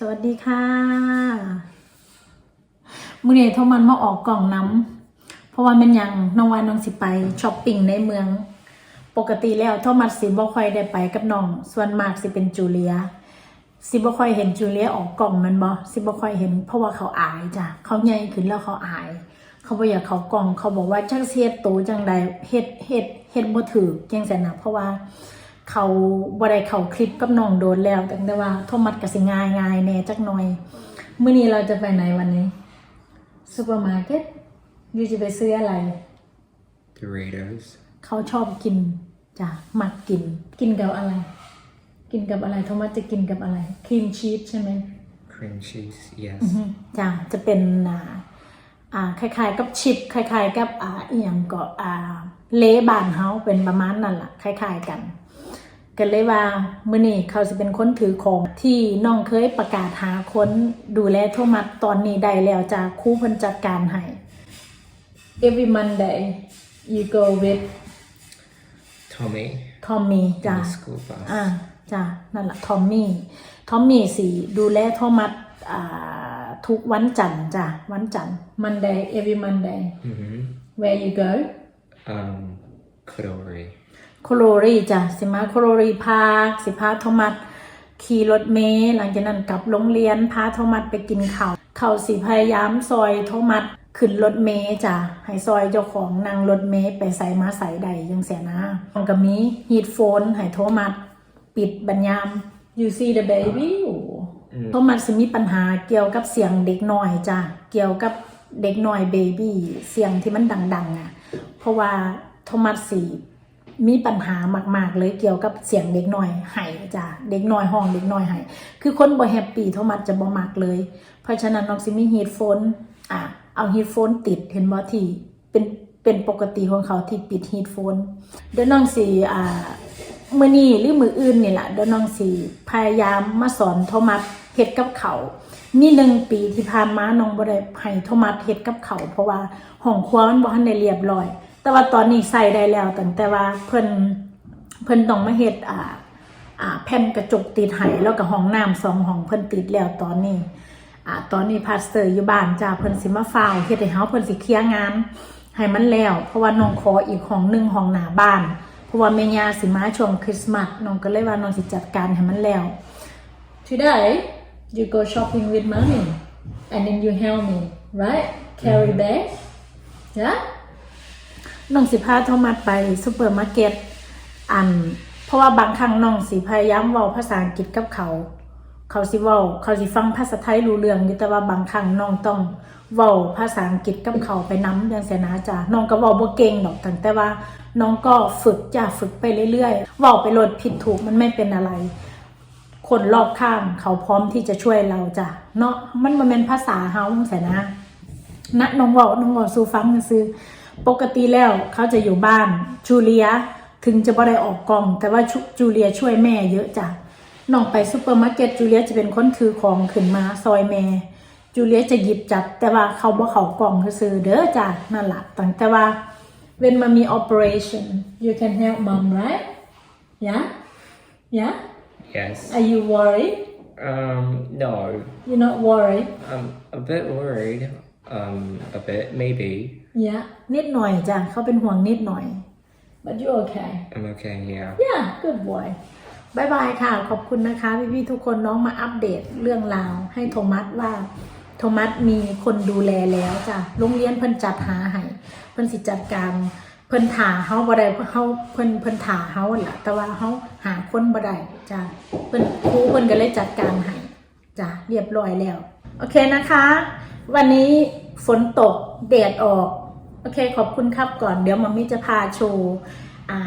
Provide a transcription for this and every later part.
สวัสดีค่ะมื่อนี้โทรมันมาออกกล่องน้ำเพราะว่ามันยังน้องวานน้องสิไปช้อปปิ้งในเมือง ปกติแล้วโทมัสสิบ่ค่อยได้ไปกับน้อง ส่วนมากสิเป็นจูเลียสิบ่ค่อยเห็นจูเลียออกกล่องมันบ่สิบ่ค่อยเห็น เพราะว่าเขาอายจ้ะเขาใหญ่ขึ้นแล้วเขาอาย เขาบ่อยากเขากล่อง เขาบอกว่าจักสิเฮ็ดโตจังใดเฮ็ดเฮ็ดเฮ็ดบ่ถูกจังซั่นนะเพราะว่า เขาบ่ได้เข้าคลิปกับน้องโดนแล้วตั้งแต่ว่าโทมัสก็สิง่ายง่ายๆแหน่จักหน่อยมื้อนี้เราจะไปไหนวันนี้ซูเปอร์มาร์เก็ตยูจะไปซื้ออะไร Doritos. เขาชอบกินจ้ะหมักกิน กินกับอะไร กินกับอะไรโทมัสจะกินกับอะไรครีมชีสใช่ไหม Cream cheese, yes. อืมจ้ะจะเป็นอ่าอ่าคล้ายๆ กับชิปคล้ายๆ กับอ่าอีหยังก็อ่าเละบานเฮาเป็นประมาณนั่นล่ะคล้ายๆกัน กันเลยว่ามื้อนี้เขาจะเป็นคนถือของที่น้องเคยประกาศหาคนดูแลโทมัสตอนนี้ได้แล้วจ้ะครูเพิ่นจัดการให้ every Monday you go with Tommy ทอมมี่ in จ้ะ the school bus. อ่าจ้ะนั่นแหละทอมมี่ทอมมี่สีดูแลโทมัสอ่าทุกวันจันทร์จ้ะวันจันทร์ Monday every Monday hmm where you go Um, Kodori. โคโลรีจ้ะสิมาโคโลรีพาสิพาโทมัสขี่รถเมล์หลังจากนั้นกลับโรงเรียนพาโทมัสไปกินข้าวเขาสิพยายามซอยโทมัสขึ้นรถเมล์จ้ะให้ซอยเจ้าของนั่งรถเมล์ไปใส่มาใส่ใดยังเสียนะมันก็มีฮีดโฟนให้โทมัสปิดบัญยาม you see the baby โอ้โทมัสสิมีปัญหาเกี่ยวกับเสียงเด็กน้อยจ้ะเกี่ยวกับเด็กน้อยเบบี้เสียงที่มันดัง ๆ อะ เพราะว่าโทมัสสี มีปัญหามาก ๆ เลยเกี่ยวกับเสียงเด็กน้อยไห้จ้ะเด็กน้อยห้องเด็กน้อยไห้คือคนบ่แฮปปี้โทมัสจะบ่มักเลย เพราะฉะนั้นน้องสิมีฮีดโฟนอะเอาฮีดโฟนติดเห็นบ่ที่เป็นเป็นปกติของเขาที่ปิดฮีดโฟนเดี๋ยวน้องสิอ่ามื้อนี้หรือมืออื่นนี่แหละเดี๋ยวน้องสิพยายามมาสอนโทมัสเฮ็ดกับเขาวมีหนึ่งปีที่ผ่านมาน้องบ่ได้ให้โทมัสเฮ็ดกับเขาเพราะว่าห้องครัวมันบ่ทันได้เรียบร้อย แต่ว่าตอนนี้ใส่ได้แล้วตั้งแต่ว่าเพิ่นเพิ่นต้องมาเฮ็ดอ่าอ่าแผ่นกระจกติดไหแล้วก็ห้องน้ำสองห้องเพิ่นติดแล้วตอนนี้อ่าตอนนี้พาสเตอร์อยู่บ้านจ้าเพิ่นสิมาฟาวเฮ็ดให้เฮาเพิ่นสิเคลียร์งานให้มันแล้ว เพราะว่าน้องขออีกห้องหนึงห้องหน้าบ้าน เพราะว่าแม่ย่าสิมาช่วงคริสต์มาสน้องก็เลยว่าน้องสิจัดการให้มันแล้ว Today you go shopping with mommy and then you help me right carry bag yeah น้องสิพาโทมัสไปซูเปอร์มาร์เก็ตอัน เพราะว่าบางครั้งน้องสิพยายามเว้าภาษาอังกฤษกับเขา เขาสิเว้าเขาสิฟังภาษาไทยรู้เรื่องอยู่แต่ว่าบางครั้งน้องต้องเว้าภาษาอังกฤษกับเขาไปน้ำอย่างเสนะจ้ะน้องก็เว้าบ่เก่งดอกตั้งแต่ว่า น้องก็ฝึกจ้ะฝึกไปเรื่อยๆเว้าไปโลดผิดถูกมันไม่เป็นอะไร คนรอบข้างเขาพร้อมที่จะช่วยเราจ้ะเนาะมันบ่แม่นภาษาเฮาจังซี่นะนะน้องเว่าน้องเว่าสู่ฟังซื้อ ปกติแล้วเขาจะอยู่บ้านจูเลียถึงจะบ่ได้ออกกอง แต่ว่าชุจูเลียช่วยแม่เยอะจ้ะน้องไปซูเปอร์มาร์เก็ตจูเลียจะเป็นคนถือของขึ้นมาซอยแม่จูเลียจะหยิบจับ แต่ว่าเขาบ่เขากล่องซื้อๆเด้อจ้ะนั่นล่ะตั้งแต่ว่า when มันมี operation you can help mom right yeah yeah Yes. are you worried Um, no. you're not worried I'm a bit worried. Um, a bit, maybe. yeah นิดหน่อยจ้ะเขาเป็นห่วงนิดหน่อย but you okay I'm okay, yeah. yeah good boy บายบายค่ะ ขอบคุณนะคะพี่ๆทุกคนน้องมาอัปเดตเรื่องราวให้โทมัสว่า โทมัสมีคนดูแลแล้วจ้ะโรงเรียนเพิ่นจัดหาให้เพิ่นสิจัดการเพิ่นถาเฮาบ่ได้เฮาเพิ่นเพิ่นถาเฮาล่ะ แต่ว่าเฮาหาคนบ่ได้จ้ะเพิ่นครูเพิ่นก็เลยจัดการให้จ้ะเรียบร้อยแล้ว โอเคนะคะ วันนี้ฝนตกแดดออก โอเคขอบคุณครับก่อน เดี๋ยวมัมมี่จะพาโชว์อ่า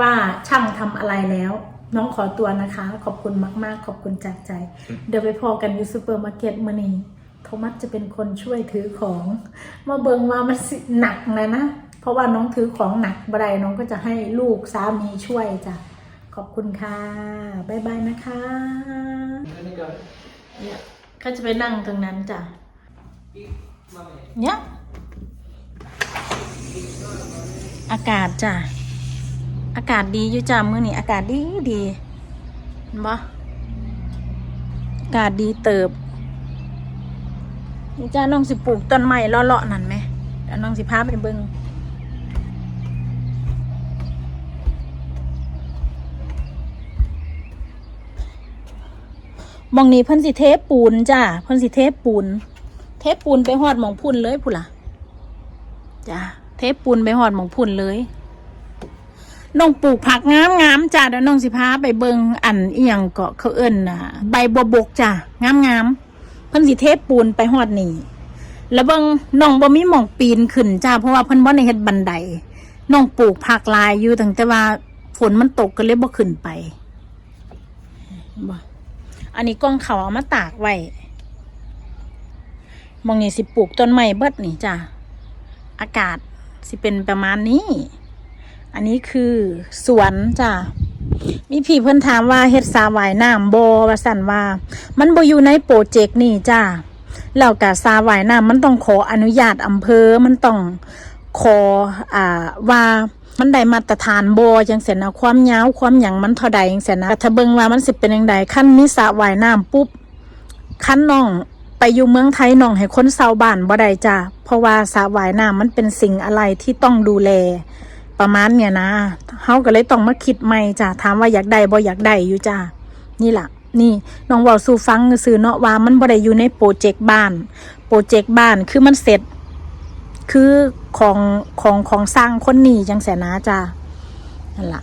ว่าช่างทำอะไรแล้ว น้องขอตัวนะคะ ขอบคุณมากๆ ขอบคุณจากใจ เดี๋ยวไปพอกันอยู่ซูเปอร์มาร์เก็ตมื่อนี้โทมัสจะเป็นคนช่วยถือของมาเบิงว่ามันสิหนักนะนะ เพราะว่าน้องถือของหนักบ่ได้น้องก็จะให้ลูกสามีช่วยจ้ะขอบคุณค่ะบ๊ายบายนะคะเนี่ยเขาจะไปนั่งตรงนั้นจ้ะ เนี่ยอากาศจ้ะ อากาศดีอยู่จ้ะมื้อนี้อากาศดีดีเห็นบ่ากาศดีเติบนี่จ้าน้องสิปลูกต้นไม้เลาะๆนั่นไหมเดี๋ยวน้องสิพาไปเบิ่งมองนี้เพิ่นสิเทปูนจ้าเพิ่นสิเทปูน ปูนไปหอดหมองพุ่นเลยพุ่นล่ะจ้าเทปูนไปหอดหมองพุ่นเลยน้องปลูกผักงามงามจ้าเดี๋ยวน้องสิพาไปเบิงอันเอียงเกาะเขาเอิ้นน่ะ ใบบัวบกจ้างามงามเพิ่นสิเทปูนไปฮอดนี่แล้วเบิงน้องบ่มีหม่องปีนขึ้นจ้าเพราะว่าเพิ่นบ่ได้เฮ็ดบันไดน้องปลูกผักลายอยู่ตั้งแต่ว่าฝนมันตกก็เลยบ่ขึ้นไปอันนี้กล้องเขาเอามาตากไว้ มองนี่สิปลูกต้นไม้เบิดนี่จ้าอากาศสิเป็นประมาณนี้ อันนี้คือสวนจ้ะ มีพี่เพิ่อนถามว่าเฮ็ดสาหวายน้ำโบว่าสันว่า มันโบอยู่ในโปรเจกต์นี่จ้าแล้วก็สาหวายน้ำมันต้องขออนุญาตอำเภอ มันต้องขออ่าว่ามันได้มาตรฐานโบ่จังซี่นะความยาวความหยังมันเท่าใดจังซี่นะถ้าเบิ่งว่ามันสิเป็นจังไดคันมีสระว่ายน้ำปุ๊บคันน้อง ไปอยู่เมืองไทยน้องให้คนชาวบ้านบ่ได้จ้าเพราะว่าสระว่ายน้ำมันเป็นสิ่งอะไรที่ต้องดูแล ประมาณเนี่ยนะเขาก็เลยต้องมาคิดใหม่จ้ะถามว่าอยากได้บ่อยากได้อยู่จ้านี่ล่ะ นี่น้องเว่าสู่ฟังซื้อเนาะว่ามันบ่ได้อยู่ในโปรเจกต์บ้าน โปรเจกต์บ้านคือมันเสร็จ คือของของของสร้างคนนี้จังแสนะจ้านั่นล่ะ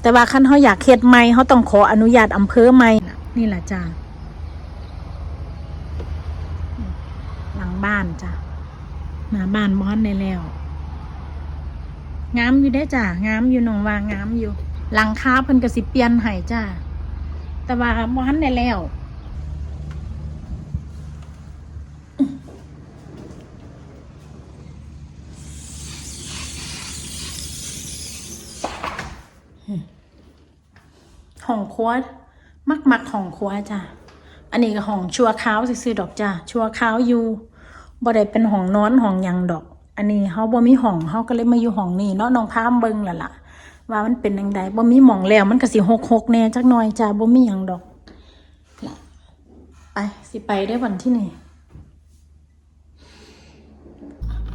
แต่ว่าคันเขาอยากเฮ็ดใหม่เขาต้องขออนุญาตอำเภอใหม่นี่แหละจ้าหลัง บ้านจ้ะหน้าบ้านบ้านได้แล้วงามอยู่ได้จ้างามอยู่หนองว่างามอยู่หลังคาเพิ่นก็สิเปลี่ยนให้จ้าแต่ว่าบ่ทันได้แล้วห้องครัวมักมักห้องครัวจ้าอันนี้ก็ห้องชัวขาวซื่อดอกจ้าชัวขาวอยู่ บ่ได้เป็นห้องนอนห้องยังดอก อันนี้เฮาบ่มีห้องเฮาก็เลยมาอยู่ห้องนี้เนาะน้องพามเบิ่งแล้วล่ะ ว่ามันเป็นจังไดบ่มีหม่องแล้วมันก็สิหกๆแน่จักหน่อยจ้าบ่มีหยังดอกไปสิไปได้วันที่นี่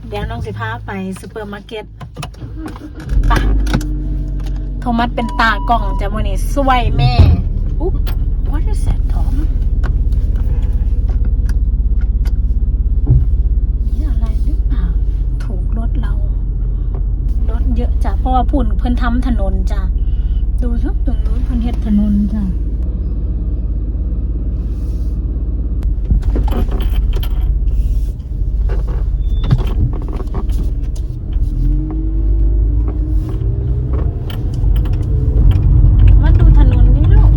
เดี๋ยวน้องสิพาไปซูเปอร์มาร์เก็ตไปโทมัสเป็นตากล้องจ้ะมื้อนี้สวยแม่อุ๊บ what is that Tom นี่อะไรหรือเปล่า ถูกรถเรา รถเยอะจ้ะ เพราะ ว่าพุ่นเพิ่นทำถนนจ้ะดูทุกตรงนู้นเพิ่นเฮ็ดถนนจ้ะมาดูถนนนี่ลูก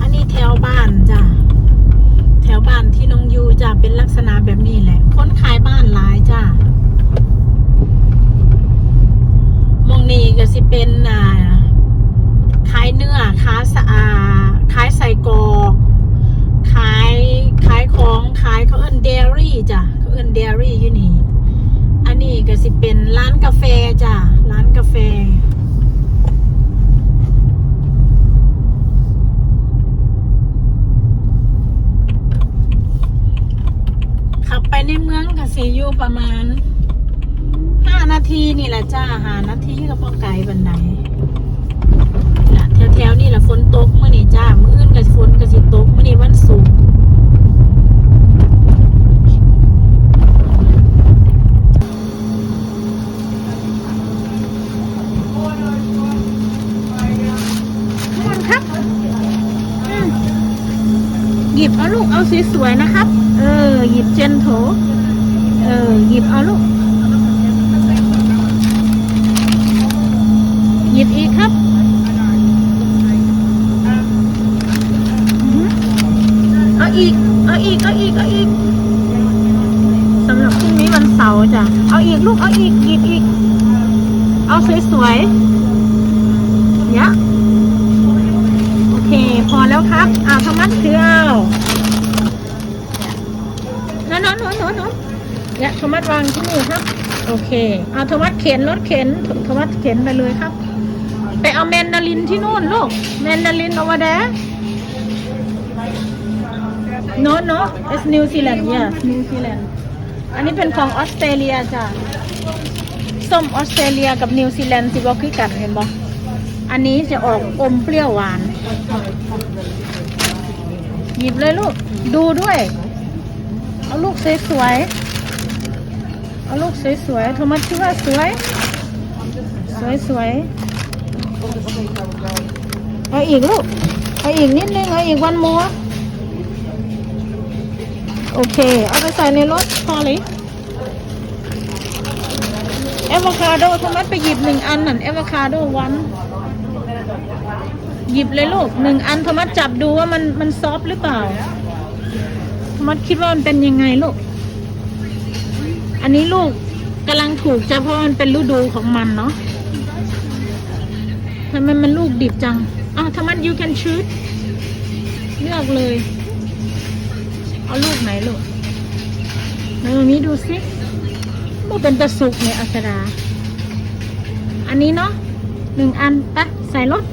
อันนี้แถวบ้านจ้ะแถวบ้านที่น้องยูจะเป็นลักษณะแบบนี้แหละคนขายบ้านหลายจ้ะมองนี่ก็ สิเป็นอ่าขายเนื้อขายสะอาขายใส่กอกขายขายของขายเขาเอิ้นเดรี่จ้ะเขาเอิ้นเดรี่อยู่นี่ อันนี้ก็สิเป็นร้านกาแฟจ้ะร้านกาแฟขับไปในเมืองก็สิอยู่ประมาณห้านาทีนี่แหละจ้าหานาทีก็พอไกล บันไดล่ะแถวๆนี่แหละฝนตกเมื่อนี่จ้ามื้ออื่นก็ฝนก็สิตกเมื่อนี่วันศุกร์มันครับหยิบเอาลูกเอาสวยๆนะครับ เออ หยิบเจนโถ เออ หยิบเอาลูก หยิบอีกครับอือหือเอาอีก เอาอีก เอาอีก เอาอีก สำหรับพรุ่งนี้วันเสาร์จ้ะ เอาอี กลูกเอาอีกหยิบอีก เอาสวยๆเนี่ยโอเค พอแล้วครับอ่าทมัดคือเอานอนนอนนอนนอนนอนเนี่ยทมัสวางที่นี่ครับ โอเค เอาทมัสเข็นรถเข็นทมัสเข็นไปเลยครับ ไปเอาแมนดารินที่นู่นลูกแมนดาริน over there no no it's New Zealand yes New Zealand อันนี้เป็นของออสเตรเลียจ้ะส้มออสเตรเลียกับนิวซีแลนด์สิบอกคือกันเห็นบ่อันนี้จะออกอมเปรี้ยวหวาน หยิบเลยลูก ดูด้วย เอาลูกสวยๆ เอาลูกสวยๆโทมัสคิดว่าสวย สวยๆ เอาอีกลูก เอาอีกนิดนึง เอาอีกวันมัว โอเค เอาไปใส่ในรถพอเลยเอวคาโดโทมัสไปหยิบหนึ่งอันนั่นเอวคาโดวัน หยิบเลยลูกหนึ่งอันโทมัสจับดูว่ามันมันซอฟหรือเปล่าโทมัสคิดว่ามันเป็นยังไงลูก อันนี้ลูกกำลังถูกจะเพราะมันเป็นฤดูของมันเนาะทำไมมันลูกดิบจังอ้าวโทมัส you can choose เลือกเลย เอาลูกไหนลูกในตรงนี้ดูสิมันเป็นตะสุกเนี่ยอัสดา อันนี้เนาะหนึ่งอันปะใส่รถ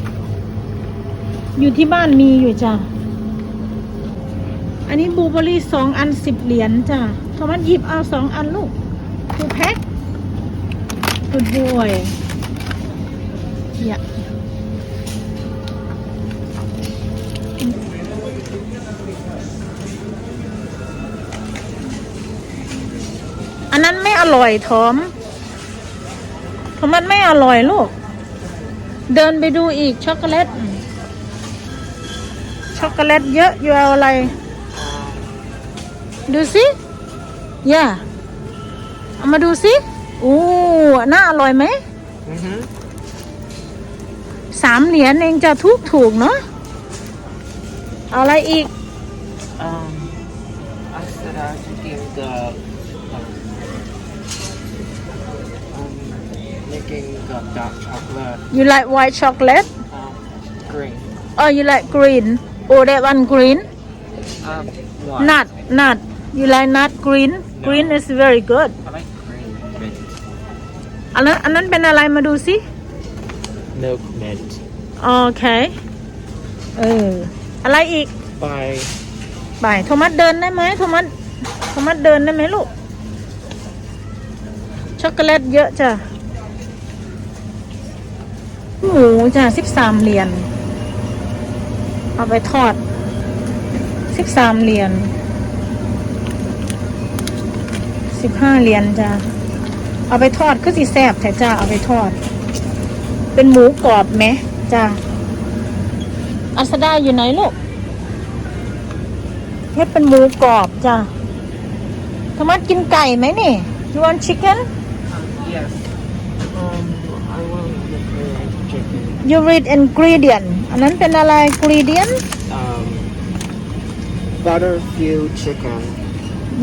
อยู่ที่บ้านมีอยู่จ้ะ อันนี้บลูเบอร์รี่สองอันสิบเหรียญจ้ะโทมัสหยิบเอาสองอันลูกทูแพ็คกุดบ วยอย่าอันนั้นไม่อร่อยทอมโทมัสไม่อร่อยลูก เดินไปดูอีกช็อกโกแลต ช็อกโกแลตเยอะอยู่เอาอะไร ดูสิย่าเอามาดูสิอู้น่าอร่อยไหม Mm-hmm. สามเหรียญเองจะทุกถูกเนาะเอาอะไรอีก Um, I said I was thinking the um, making the dark chocolate you like white chocolate um, green. or you like green oh that one green Um, what? not not you like not green green is very good I like green mint. อันนั้นอันนั้นเป็นอะไรมาดูสิ Milk mint. โอเค เออ อะไรอีก By บ่ายโทมัสเดินได้ไหมโทมัสโทมัสเดินได้ไหมลูก ช็อกโกแลตเยอะจ้ะ หมูจ้ะสิบสามเหรียญเอาไปทอดสิบสามเหรียญสิบห้าเหรียญจ้ะเอาไปทอดคือสีแซ่บแต่จ้าเอาไปทอด เป็นหมูกรอบไหมจ้าอัสดาอยู่ไหนลูกเฮ็ดเป็นหมูกรอบจ้ะธรรมะกินไก่ไหมนี่ you want chicken yes. Um, I want the green chicken. You read ingredient อันนั้นเป็นอะไร ingredient Um, butterfield chicken.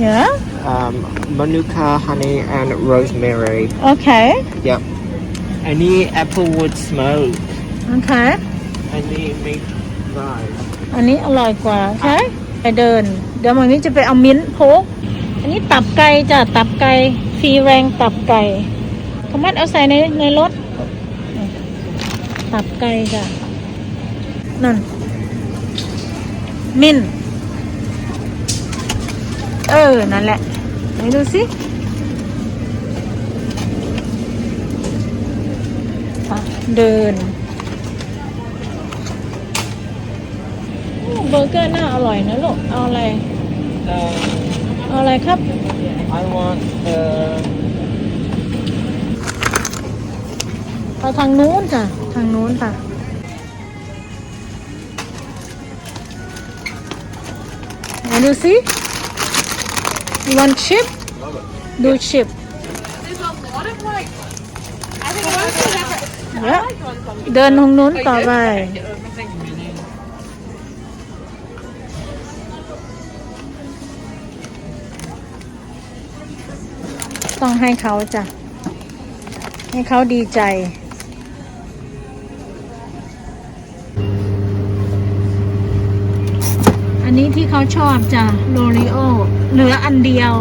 yeah Um, manuka, honey, and rosemary. okay Yep. I need applewood smoke. okay I need meat fries. อันนี้อร่อยกว่าใช่ไปเดิน เดี๋ยวมันนี้จะไปเอามิ้นท์โพกอันนี้ตับไก่จ้ะตับไก่ฟรีแรงตับไก่ธรรมะเอาใส่ในในรถ ตับไก่จ้ะนั่น มิ้นท์เออ นั่นแหละไหนดูสิอะเดินโอ้เบอร์เกอร์น่าอร่อยนะลูก เอาอะไร Um, เอาอะไรครับ I want the ไปทางนู้นจ้ะ ทางนู้นค่ะไหนดูสิ you want chip ดู chip เยอะเดินทางนู้นต่อไป ต้องให้เขาจ้ะ ให้เขาดีใจ นี้ที่เขาชอบจ้ะโลริโอเหลืออันเดียว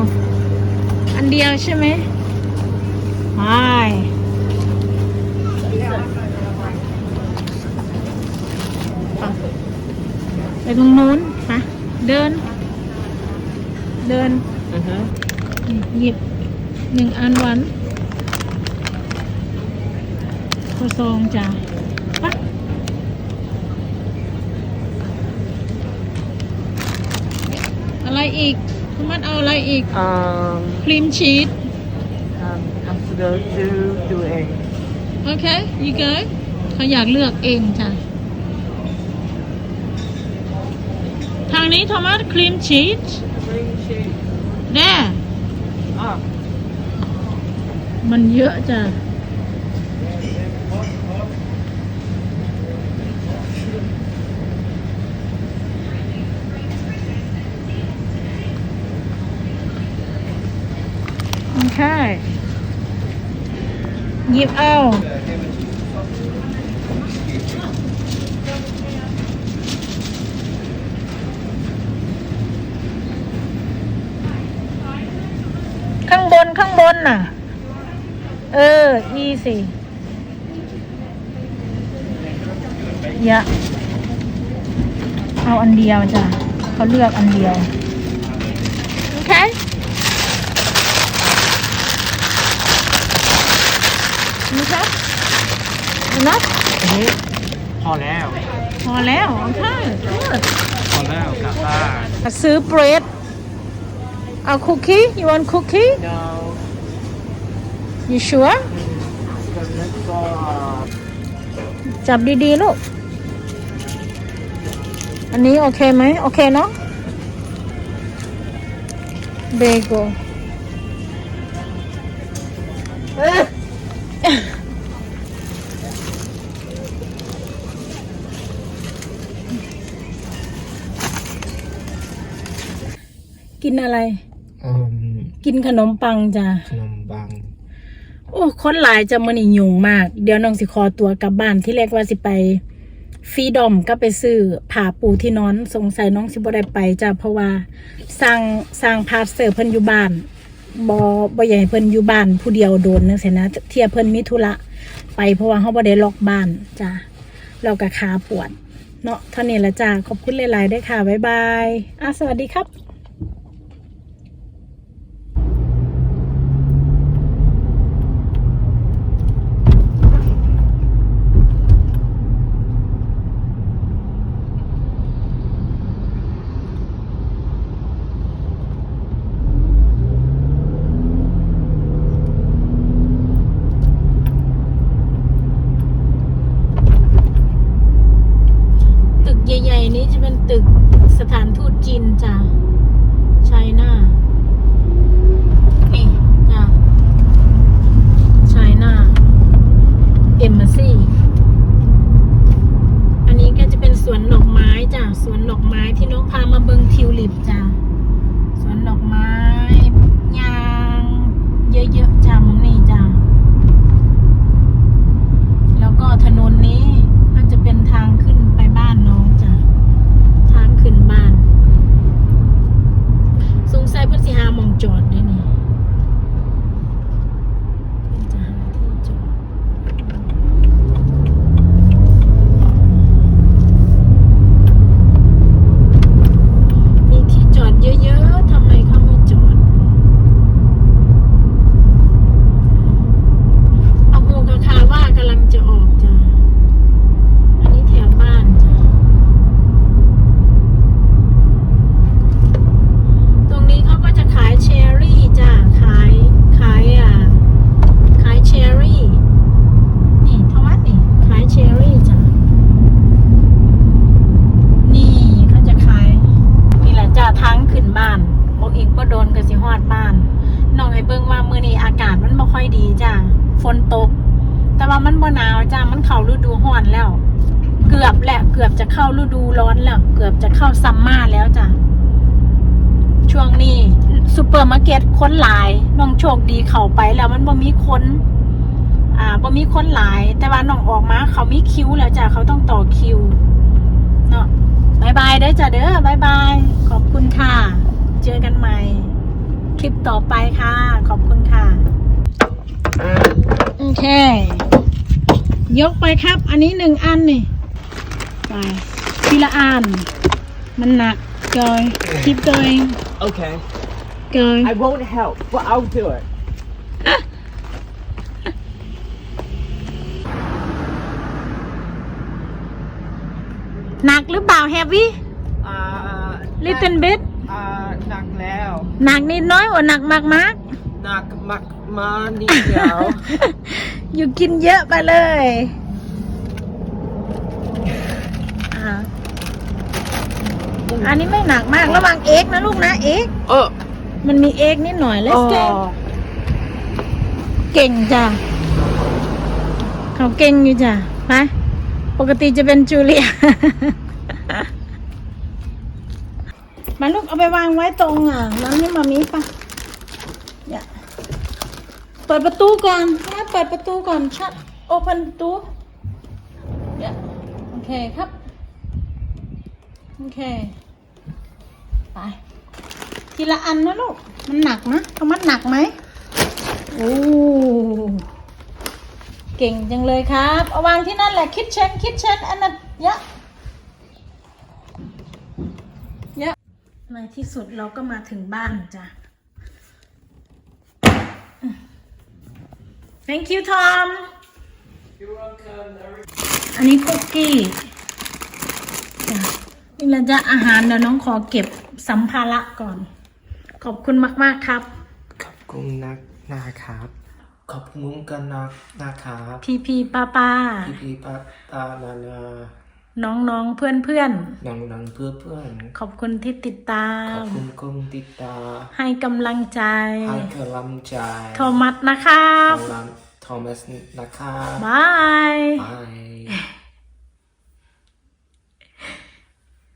อันเดียวใช่ไหมใช่ไปตรงนู้นปะเดิน เดินหยิบหนึ่งอันวันกระซงจ้ะปะ อะไรอีกคุณมัดเอาอะไรอีก Um, ครีมชีส um, have to go to do a โอเคยีเกยเขาอยากเลือกเองจ้ะ ทางนี้โทมัสครีมชีส green sheet. แน่ Ah, มันเยอะจ้ะ โอเคหยิบเอาข้างบนข้างบนน่ะ เออ อีสิยะ เอาอันเดียวจ้ะเขาเลือกอันเดียว โอเค นี่ครับ นะพอแล้ว พอแล้วโอเค good พอแล้วกลับบ้านซื้อเบรดเอาคุกกี้ you want cookie No. you sure So let's go. Uh, จับดีๆลูก อันนี้โอเคไหมโอเคเนาะเบโก กินอะไร um, กินขนมปังจ้ะ ขนมปังโอ้คนหลายจะมันนี่ยุงมาก เดี๋ยวน้องสิขอตัวกลับบ้านที่แรกว่าสิไปฟรีดอมก็ไปซื้อผ้าปูที่นอน สงสัยน้องสิบ่ได้ไปจ้ะเพราะว่าสร้างสร้างพาสเซอร์เพิ่นอยู่บ้านบ่บ่อยากให้เพิ่นอยู่บ้านผู้เดียวโดนจังซี่นะเที่ยเพิ่นมีธุระไปเพราะว่าเฮาบ่ได้ล็อกบ้านจ้ะแล้วก็ขาปวด เนาะเท่านี้ละจ้ะขอบคุณหลายๆด้วยค่ะบ๊ายบายอะสวัสดีครับ นี้จะเป็นตึกสถานทูตจีนจ้ะไชน่านี่จ้ะไชน่าเอมบ s ซีอันนี้ก็จะเป็นสวนดอกไม้จ้ะสวนดอกไม้ที่น้องพามาเบิงทิวลิปจ้ะสวนดอกไม้ยางเยอะๆจ้ะมองนี่จ้ะแล้วก็ถนนนี้ก็จะเป็นทางขึ้นไปบ้านน้อง ขึ้นบ้าน สงสัยเพื่อนสิหาหมองจอดด้วยนี่เพิ่นจะหาที่จอด มีที่จอดเยอะๆ ทำไมเขาไม่จอด เอาหูกระคาว่ากำลังจะออกจ้ะ อันนี้แถวบ้านจ้ะ ตรงนี้เขาก็จะขายเชอร์รี่จ้ะ ขาย ขายอะ ขายเชอร์รี่ นี่ทวัดนี่ ขายเชอร์รี่จ้ะ นี่เขาจะขาย นี่แหละจ้ะทางขึ้นบ้านบอกอีกว่าโดนกระสิฮอดบ้าน น้องไอ้เบิ่งว่ามื้อนี้อากาศมันบ่ค่อยดีจ้ะ ฝนตก แต่ว่ามัน บ่หนาวจ้ะมันเข้าฤดูร้อนแล้ว เกือบแหละเกือบจะเข้าฤดูร้อนแล้ว เกือบจะเข้าซัมมาแล้วจ้ะช่วงนี้ซูเปอร์มาร์เก็ตคนหลายน้องโชคดีเข้าไปแล้วมันบ่มีคนอ่าบ่มีคนหลาย แต่ว่าน้องออกมา เขามีคิวแล้วจ้ะเขาต้องต่อคิวเนาะบายบายเด้อจ้ะเด้อบายบายขอบคุณค่ะ เจอกันใหม่ คลิปต่อไปค่ะ ขอบคุณค่ะ โอเค ยกไปครับ อันนี้หนึ่งอันนี่ ไปทีละอัน มันหนัก going keep going Okay. going I won't help, but I'll do it. หนักหรือเปล่า heavy Uh, little bit อ่าหนักแล้ว หนักนิดน้อยกว่าหนักมากมากหนักมากมานิดเดียวๆ อยู่กินเยอะไปเลยอ่าอันนี้ไม่หนักมากระวังเอ็กนะลูกนะเอ็กเออ มันมีเอ็กนิดหน่อย let's go เก่งจ้ะเขาเก่งอยู่จ้ะไปปกติจะเป็นจูเลียมาลูกเอาไปวางไว้ตรงอะนั้นให้มามีปะอย่า เปิดประตูก่อนมาเปิดประตูก่อนชัดโอเพนประตูอย่าโอเคครับ โอเค ไป ทีละอันนะลูก มันหนักนะเอามันหนักไหมโอ้เก่งจังเลยครับ เอาวางที่นั่นแหละ คิดเชนคิดเชนอันนั้นเยอะเยอะในที่สุดเราก็มาถึงบ้านจ้ะ thank you Tom อันนี้คุกกี้จ้ะนี่เราจะอาหารเดี๋ยวน้องขอเก็บสัมภาระก่อน ขอบคุณมากๆครับ ขอบคุณนักนะครับ ขอบคุณกันนักนะครับ พี่พี่ป้าป้า พี่พี่ป้าป้านานา น้องน้องเพื่อนเพื่อนน้องน้องเพื่อนเพื่อนๆขอบคุณที่ติดตาขอมบคุณกงติดตามให้กำลังใจ ให้กำลังใจโทมัสนะครับของเราทอมัสนะครับบาย บาย